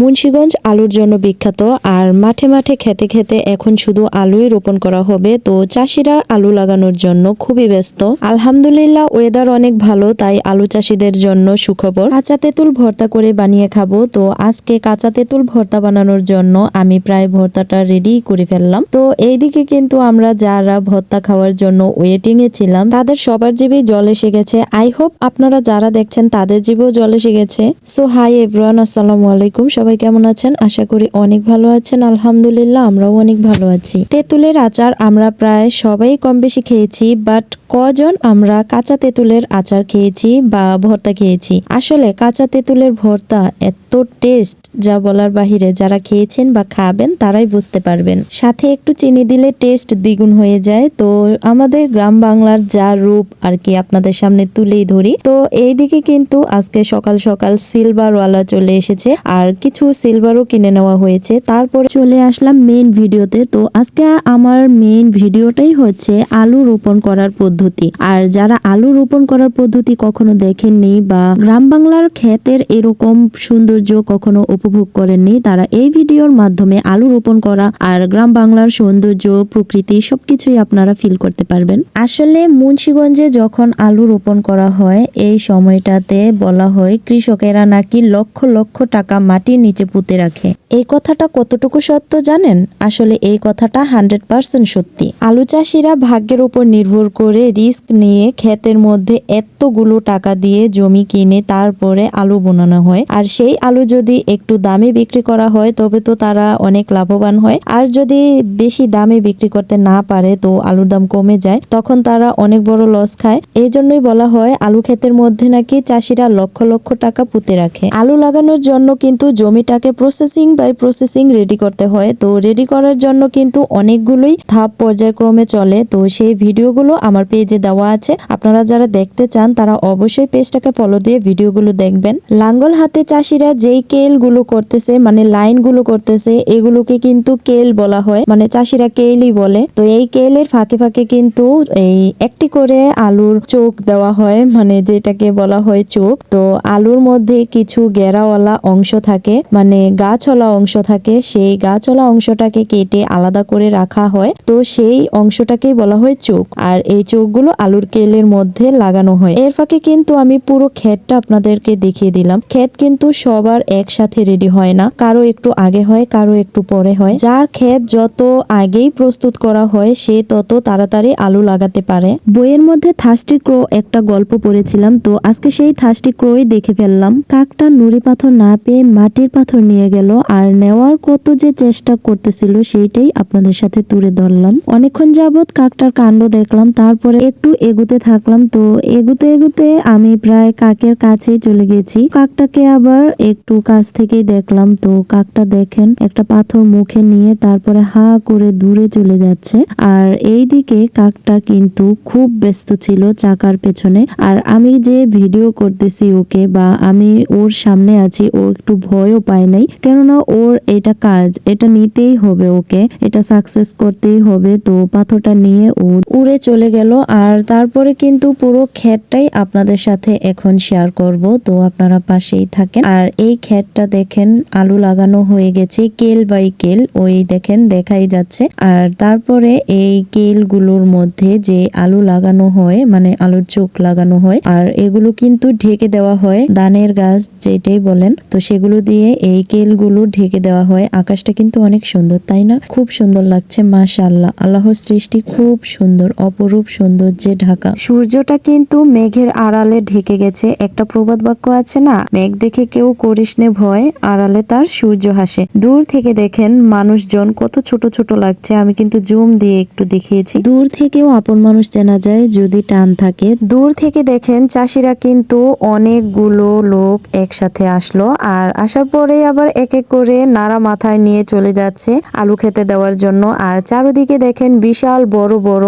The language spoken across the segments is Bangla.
মুন্সিগঞ্জ আলুর জন্য বিখ্যাত, আর মাঠে মাঠে খেতে খেতে এখন শুধু আলুই রোপণ করা হবে। তো চাষিরা আলু লাগানোর জন্য খুবই ব্যস্ত। আলহামদুলিল্লাহ ওয়েদার অনেক ভালো, তাই আলু চাষিদের জন্য সুখবর। কাঁচা তেঁতুল ভর্তা করে বানিয়ে খাব। তো আজকে কাঁচা তেঁতুল ভর্তা বানানোর জন্য আমি প্রায় ভর্তাটা রেডি করে ফেললাম। তো এইদিকে কিন্তু আমরা যারা ভর্তা খাওয়ার জন্য ওয়েটিং এ ছিলাম, তাদের সবার জিভে জল এসে গেছে। আই হোপ আপনারা যারা দেখছেন, তাদের জিভেও জল এসে গেছে। সো হাই এভরিওয়ান আসসালামু আলাইকুম। সবাই কেমন আছেন? আশা করি অনেক ভালো আছেন। আলহামদুলিল্লাহ, আমরাও অনেক ভালো আছি। তেঁতুলের আচার আমরা প্রায় সবাই কম বেশি খেয়েছি বাট কজন আমরা কাঁচা তেঁতুলের আচার খেয়েছি বা ভর্তা খেয়েছি? আসলে কাঁচা তেঁতুলের ভর্তা এত টেস্ট যা বলার বাহিরে যারা খেয়েছেন বা খাবেন, তারাই বুঝতে পারবেন। সাথে একটু চিনি দিলে টেস্ট দ্বিগুণ হয়ে যায়। তো আমাদের গ্রাম বাংলার যা রূপ আর কি আপনাদের সামনে তুলেই ধরি। তো এইদিকে কিন্তু আজকে সকাল সকাল সিলভারওয়ালা চলে এসেছে। আর কিছু সিলভারও কিনে নেওয়া হয়েছে। তারপরে চলে আসলাম মেইন ভিডিওতে তো আজকে আমার মেইন ভিডিওটাই হচ্ছে আলু রোপণ করার পদ্ধতি। আর যারা আলু রোপণ করার পদ্ধতি কখনো দেখেননি বা গ্রাম বাংলার ক্ষেতের এরকম সৌন্দর্য কখনো উপভোগ করেননি, তারা এই ভিডিওর মাধ্যমে আলু রোপণ করা আর গ্রাম বাংলার সৌন্দর্য, প্রকৃতি সবকিছুই আপনারা ফিল করতে পারবেন। আসলে মুন্সীগঞ্জে যখন আলু রোপণ করা হয়, এই সময়টাতে বলা হয় কৃষকেরা নাকি লক্ষ লক্ষ টাকা মাটির নিচে পুঁতে রাখে। এই কথাটা কতটুকু সত্য জানেন? আসলে এই কথাটা হান্ড্রেড পার্সেন্ট সত্যি। আলু চাষিরা ভাগ্যের উপর নির্ভর করে রিস্ক নিয়ে ক্ষেতের মধ্যে এতগুলো টাকা দিয়ে জমি কিনে তারপরে আলু বোনানো হয়। আর সেই আলু যদি একটু দামে বিক্রি করা হয়, তবে তো তারা অনেক লাভবান হয়। আর যদি বেশি দামে বিক্রি করতে না পারে, তো আলুর দাম কমে যায়। তখন তারা অনেক বড় লস খায়। এই জন্যই বলা হয়, আলু ক্ষেতের মধ্যে নাকি চাষিরা লক্ষ লক্ষ টাকা পুঁতে রাখে। আলু লাগানোর জন্য কিন্তু জমিটাকে প্রসেসিং বাই প্রসেসিং রেডি করতে হয়। তো রেডি করার জন্য কিন্তু অনেকগুলোই ধাপ পর্যায়ক্রমে চলে। তো সেই ভিডিওগুলো আমার পেজে দেওয়া আছে। আপনারা যারা দেখতে চান, তারা অবশ্যই পেজটাকে ফলো দিয়ে ভিডিওগুলো দেখবেন। লাঙ্গল হাতে চাষিরা যেই কেলগুলো করতেছে মানে লাইনগুলো করতেছে, এগুলোকে কিন্তু কেল বলা হয়। মানে চাষিরা কেলই বলে। তো এই কেলের ফাঁকে ফাঁকে কিন্তু এই একটি করে আলুর চোখ দেওয়া হয়। মানে যেটাকে বলা হয় চোখ। তো আলুর মধ্যে কিছু গেরাওয়ালা অংশ থাকে। মানে গাছওয়ালা অংশ থাকে, সেই গাছওয়ালা অংশটাকে কেটে আলাদা করে রাখা হয়। তো সেই অংশটাকেই বলা হয় চোখ। আর এই চোখগুলো আলুর কেলের মধ্যে লাগানো হয়। এর ফাঁকে কিন্তু আমি পুরো ক্ষেতটা আপনাদেরকে দেখিয়ে দিলাম। ক্ষেত কিন্তু সবার একসাথে রেডি হয় না। কারও একটু আগে হয়, কারও একটু পরে হয়। যার ক্ষেত যত আগেই প্রস্তুত করা হয়, সে তত তাড়াতাড়ি আলু লাগাতে পারে। বইয়ের মধ্যে থার্স্টি ক্রো একটা গল্প পড়েছিলাম। তো আজকে সেই থার্স্টি ক্রোই দেখে ফেললাম। কাকটা নুড়ি পাথর না পেয়ে মাটির পাথর নিয়ে গেল আর নেওয়ার কত যে চেষ্টা করতেছিল সেইটাই আপনাদের সাথে তুলে ধরলাম। অনেকক্ষণ যাবৎ কাকটার কাণ্ড দেখলাম, তারপরে একটু এগুতে থাকলাম। তো এগুতে এগুতে আমি প্রায় কাকের কাছেই চলে গেছি। কাকটাকে আবার একটু কাছ থেকেই দেখলাম। তো কাকটা দেখেন, একটা পাথর মুখে নিয়ে তারপরে হা করে দূরে চলে যাচ্ছে। আর এইদিকে কাকটা কিন্তু খুব ব্যস্ত ছিল চাকার পেছনে। আর আমি যে ভিডিও করতেছি ওকে বা আমি ওর সামনে আছি, ও একটু ভয়ও পায় নাই। কেননা ওর এটা কাজ, এটা নিতেই হবে ওকে, এটা সাকসেস করতেই হবে। তো পাথরটা নিয়ে ও উড়ে চলে গেল। আর তারপরে কিন্তু পুরো ক্ষেতটাই আপনাদের সাথে এখন শেয়ার করব। তো আপনারা পাশেই থাকেন। আর এই ক্ষেতটা দেখেন, আলু লাগানো হয়ে গেছে কেল বাই কেল। ওই দেখেন, দেখাই যাচ্ছে। আর তারপরে এই কেলগুলোর মধ্যে যে আলু লাগানো হয় মানে আলুর চোখ লাগানো হয়, আর এগুলো কিন্তু ঢেকে দেওয়া হয়। ধানের গাছ যেটাই বলেন, তো সেগুলো দিয়ে এই কেলগুলো ঢেকে দেওয়া হয়। আকাশটা কিন্তু অনেক সুন্দর তাই না? খুব সুন্দর লাগছে মাশাআল্লাহ। আল্লাহর সৃষ্টি খুব সুন্দর অপরূপ সৌন্দর্যে ঢাকা। সূর্যটা কিন্তু মেঘের আড়ালে ঢেকে গেছে। একটা প্রবাদ বাক্য আছে না মেঘ দেখে কেউ করিস নে ভয় আড়ালে তার সূর্য হাসে। দূর থেকে দেখেন মানুষজন কত ছোট ছোট লাগছে। আমি কিন্তু জুম দিয়ে একটু দেখিয়েছি। দূর থেকেও আপন মানুষ চেনা যায় যদি টান থাকে। দূর থেকে দেখেন চাষিরা কিন্তু অনেকগুলো লোক একসাথে আসলো আর আসার পরে আবার এক এক করে নাড়া মাথায় নিয়ে চলে যাচ্ছে আলু খেতে দেওয়ার জন্য। আর চারদিকে দেখেন বিশাল বড় বড়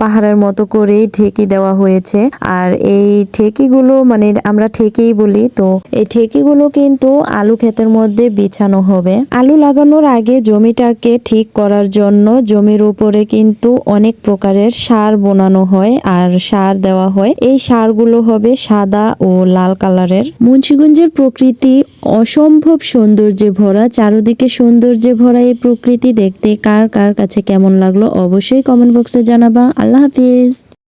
পাহাড়ের মতো করে ঠেকি দেওয়া হয়েছে। আর এই ঠেকিগুলো মানে আমরা ঠেকেই বলি, তো এই ঠেকিগুলো কিন্তু আলু ক্ষেতের মধ্যে বিছানো হবে। আলু লাগানোর আগে জমিটাকে ঠিক করার জন্য জমির উপরে কিন্তু অনেক প্রকারের সার বোনানো হয় আর সার দেওয়া হয়। এই সারগুলো হবে সাদা ও লাল কালারের। মুন্সিগঞ্জের প্রকৃতি অসম্ভব সৌন্দর্যে ভরা, চারদিকে সৌন্দর্যে ভরা এই প্রকৃতি দেখতে কার কার কাছে কেমন লাগল অবশ্যই কমেন্ট বক্সে জানাবা। আল্লাহ হাফিজ।